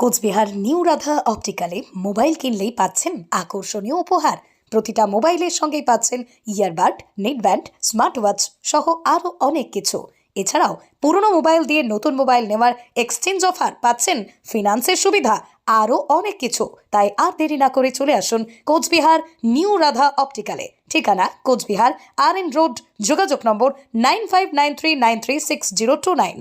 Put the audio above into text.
Cooch Behar new Radha অপটিক্যালে mobile কিনলেই পাচ্ছেন আকর্ষণীয় উপহার। প্রতিটা মোবাইলের সঙ্গেই পাচ্ছেন ইয়ারবাড, নেটব্যান্ড স্মার্ট ওয়াচ সহ আরও অনেক কিছু। এছাড়াও পুরনো মোবাইল দিয়ে নতুন মোবাইল নেওয়ার এক্সচেঞ্জ অফার পাচ্ছেন ফিনান্সের সুবিধা, আরও অনেক কিছু। তাই আর দেরি না করে চলে আসুন কোচবিহার নিউ রাধা অপটিক্যালে। ঠিকানা কোচবিহার আর এন রোড, যোগাযোগ number nine five nine three nine three six zero two nine.